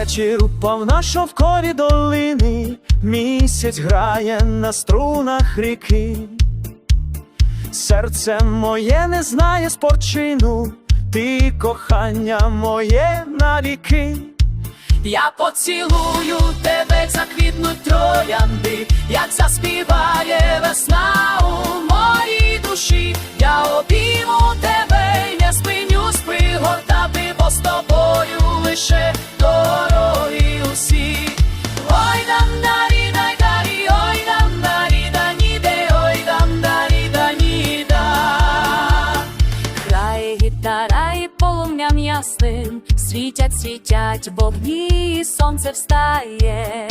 Вечір упав на шовкові долини, місяць грає на струнах ріки. Серце моє не знає спочину, ти кохання моє навіки. Я поцілую тебе, заквітнуть троянди, як заспіває весна ясним Світять, світять вогні, і сонце встає.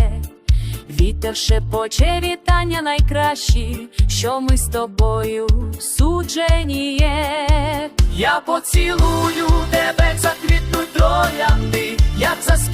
Вітер шепоче вітання найкращі, що ми з тобою суджені є. Я поцілую тебе, заквітнуть троянди, як заспіває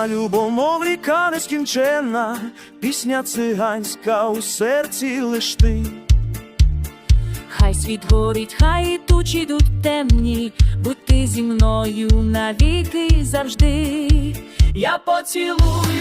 Тіга любов, мов ріка нескінченна, пісня циганська у серці лиш ти. Хай світ горить, хай і тучі йдуть темні, будь ти зі мною навіки завжди. Я поцілую